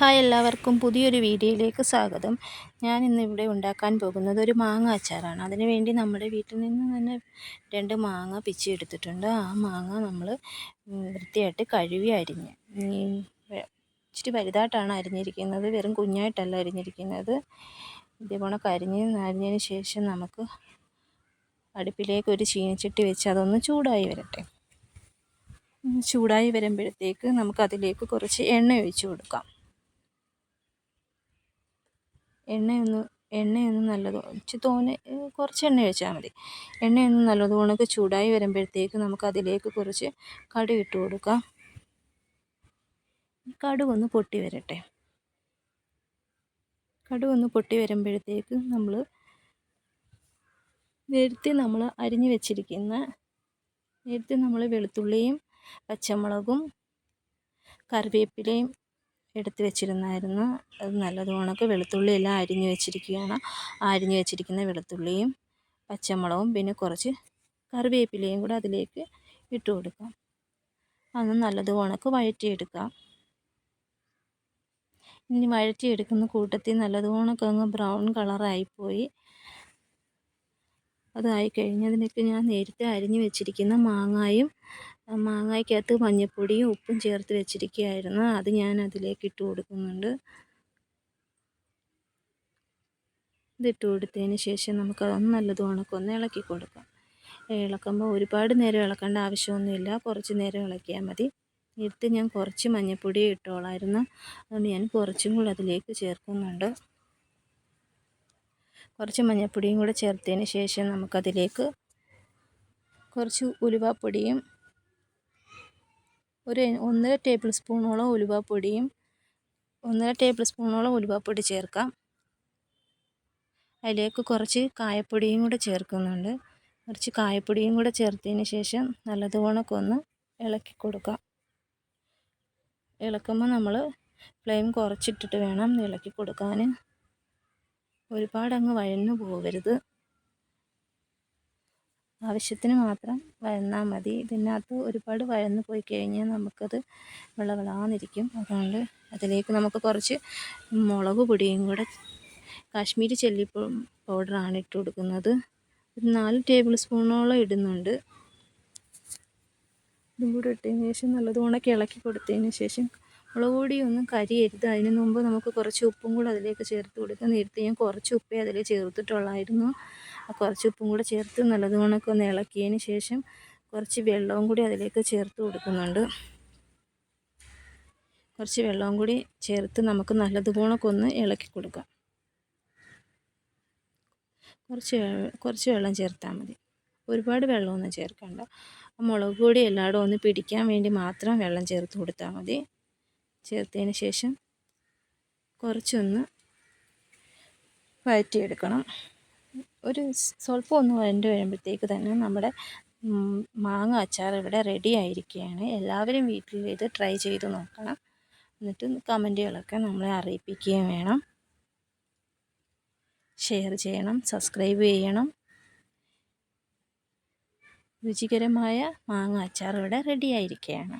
Hi എല്ലാവർക്കും പുതിയൊരു വീഡിയോയിലേക്ക് സ്വാഗതം. ഞാൻ ഇന്ന് ഇവിടെ ഉണ്ടാക്കാൻ പോകുന്നത് ഒരു മാങ്ങ അച്ചാറാണ്. അതിനുവേണ്ടി നമ്മുടെ വീട്ടിൽ നിന്ന് തന്നെ രണ്ട് മാങ്ങ പിച്ചി എടുത്തിട്ടുണ്ട്. ആ മാങ്ങ നമ്മൾ വൃത്തിയായിട്ട് കഴുകി അരിഞ്ഞ് ഇച്ചിരി വലുതായിട്ടാണ് അരിഞ്ഞിരിക്കുന്നത്. വെറും കുഞ്ഞായിട്ടല്ല അരിഞ്ഞിരിക്കുന്നത്. ഇതേപോലെ കരിഞ്ഞ് അരിഞ്ഞതിന് ശേഷം നമുക്ക് അടുപ്പിലേക്ക് ഒരു ചീനച്ചട്ടി വെച്ച് അതൊന്ന് ചൂടായി വരട്ടെ. ചൂടായി വരുമ്പോഴത്തേക്ക് നമുക്കതിലേക്ക് കുറച്ച് എണ്ണ ഒഴിച്ചു കൊടുക്കാം. എണ്ണയൊന്ന് എണ്ണയൊന്ന് നല്ലത്? ഇച്ചിരി തോനെ കുറച്ച് എണ്ണ ഒഴിച്ചാൽ മതി. എണ്ണയൊന്ന് നല്ലത് കണക്ക് ചൂടായി വരുമ്പോഴത്തേക്ക് നമുക്ക് അതിലേക്ക് കുറച്ച് കടുക് ഇട്ട് കൊടുക്കാം. കടുകൊന്ന് പൊട്ടി വരട്ടെ. കടുകൊന്ന് പൊട്ടി വരുമ്പോഴത്തേക്ക് നമ്മൾ നേരത്തെ നമ്മൾ അരിഞ്ഞു വെച്ചിരിക്കുന്ന നേരത്തെ നമ്മൾ വെളുത്തുള്ളിയും പച്ചമുളകും കറിവേപ്പിലയും എടുത്ത് വെച്ചിരുന്നായിരുന്നു. അത് നല്ലത് കണക്ക് വെളുത്തുള്ളി എല്ലാം അരിഞ്ഞ് വെച്ചിരിക്കുകയാണ്. അരിഞ്ഞ് വെച്ചിരിക്കുന്ന വെളുത്തുള്ളിയും പച്ചമുളകും പിന്നെ കുറച്ച് കറിവേപ്പിലയും കൂടെ അതിലേക്ക് ഇട്ട് കൊടുക്കാം. അന്ന് നല്ലത് കണക്ക് വഴറ്റിയെടുക്കാം. ഇനി വഴറ്റിയെടുക്കുന്ന കൂട്ടത്തിൽ നല്ലത് കണക്ക് അങ്ങ് ബ്രൗൺ കളറായിപ്പോയി. അതായി കഴിഞ്ഞതിനൊക്കെ ഞാൻ നേരത്തെ അരിഞ്ഞ് വെച്ചിരിക്കുന്ന മാങ്ങായും മാങ്ങയ്ക്കകത്ത് മഞ്ഞൾപ്പൊടിയും ഉപ്പും ചേർത്ത് വെച്ചിരിക്കുകയായിരുന്നു അത് ഞാൻ അതിലേക്ക് ഇട്ട് കൊടുക്കുന്നുണ്ട്. ഇതിട്ട് കൊടുത്തതിന് ശേഷം നമുക്ക് അതൊന്ന് നല്ലത് ഉണക്കൊന്ന് ഇളക്കി കൊടുക്കാം. ഇളക്കുമ്പോൾ ഒരുപാട് നേരം ഇളക്കേണ്ട ആവശ്യമൊന്നുമില്ല. കുറച്ച് നേരം ഇളക്കിയാൽ മതി. എടുത്ത് ഞാൻ കുറച്ച് മഞ്ഞൾപ്പൊടി ഇട്ടോളായിരുന്നു. അതുകൊണ്ട് ഞാൻ കുറച്ചും കൂടി അതിലേക്ക് ചേർക്കുന്നുണ്ട്. കുറച്ച് മഞ്ഞൾപ്പൊടിയും കൂടെ ചേർത്തതിന് ശേഷം നമുക്കതിലേക്ക് കുറച്ച് ഉലുവാപ്പൊടിയും ഒരു ഒന്നര ടേബിൾ സ്പൂണോളം ഉലുവാപ്പൊടിയും ഒന്നര ടേബിൾ സ്പൂണോളം ഉലുവാപ്പൊടി ചേർക്കാം. അതിലേക്ക് കുറച്ച് കായപ്പൊടിയും കൂടെ ചേർക്കുന്നുണ്ട്. കുറച്ച് കായപ്പൊടിയും കൂടെ ചേർത്തതിന് ശേഷം നല്ലതുകൊണക്കൊന്ന് ഇളക്കി കൊടുക്കാം. ഇളക്കുമ്പോൾ നമ്മൾ ഫ്ലെയിം കുറച്ചിട്ടിട്ട് വേണം ഇളക്കി കൊടുക്കാൻ ഒരുപാട് അങ്ങ് വഴന്നു പോകരുത്. ആവശ്യത്തിന് മാത്രം വഴന്നാൽ മതി. ഇതിനകത്ത് ഒരുപാട് വഴന്ന് പോയി കഴിഞ്ഞാൽ നമുക്കത് വിളവിളാന്നിരിക്കും. അതുകൊണ്ട് അതിലേക്ക് നമുക്ക് കുറച്ച് മുളക് പൊടിയും കൂടെ കാശ്മീരി ചെല്ലി പൗഡറാണ് ഇട്ട് കൊടുക്കുന്നത്. ഒരു നാല് ടേബിൾ സ്പൂണോളം ഇടുന്നുണ്ട്. ഇതും കൂടെ ഇട്ടതിന് ശേഷം നല്ലതുപോലെ ഇളക്കി കൊടുത്തതിന് ശേഷം മുളക് പൊടിയൊന്നും കരിയരുത്. അതിന് മുമ്പ് നമുക്ക് കുറച്ച് ഉപ്പും കൂടെ അതിലേക്ക് ചേർത്ത് കൊടുക്കാം. നേരത്തെ ഞാൻ കുറച്ച് ഉപ്പേ അതിൽ ചേർത്തിട്ടുള്ളായിരുന്നു. കുറച്ച് ഉപ്പും കൂടെ ചേർത്ത് നല്ലത് കണക്ക് ഒന്ന് ഇളക്കിയതിന് ശേഷം കുറച്ച് വെള്ളവും കൂടി അതിലേക്ക് ചേർത്ത് കൊടുക്കുന്നുണ്ട്. കുറച്ച് വെള്ളവും കൂടി ചേർത്ത് നമുക്ക് നല്ലത് കണക്കൊന്ന് ഇളക്കി കൊടുക്കാം. കുറച്ച് കുറച്ച് വെള്ളം ചേർത്താൽ മതി. ഒരുപാട് വെള്ളമൊന്നും ചേർക്കണ്ട. മുളക് പൊടി എല്ലായിടും ഒന്ന് പിടിക്കാൻ വേണ്ടി മാത്രം വെള്ളം ചേർത്ത് കൊടുത്താൽ മതി. ചേർത്തതിന് ശേഷം കുറച്ചൊന്ന് വഴറ്റിയെടുക്കണം. ഒരു സ്വല്പം ഒന്ന് വരണ്ട് വരുമ്പോഴത്തേക്ക് തന്നെ നമ്മുടെ മാങ്ങ അച്ചാർ ഇവിടെ റെഡി ആയിരിക്കുകയാണ്. എല്ലാവരും വീട്ടിൽ ഇത് ട്രൈ ചെയ്ത് നോക്കണം. എന്നിട്ട് കമന്റുകളൊക്കെ നമ്മളെ അറിയിപ്പിക്കുകയും വേണം. ഷെയർ ചെയ്യണം സബ്സ്ക്രൈബ് ചെയ്യണം. രുചികരമായ മാങ്ങ അച്ചാർ ഇവിടെ റെഡി ആയിരിക്കുകയാണ്.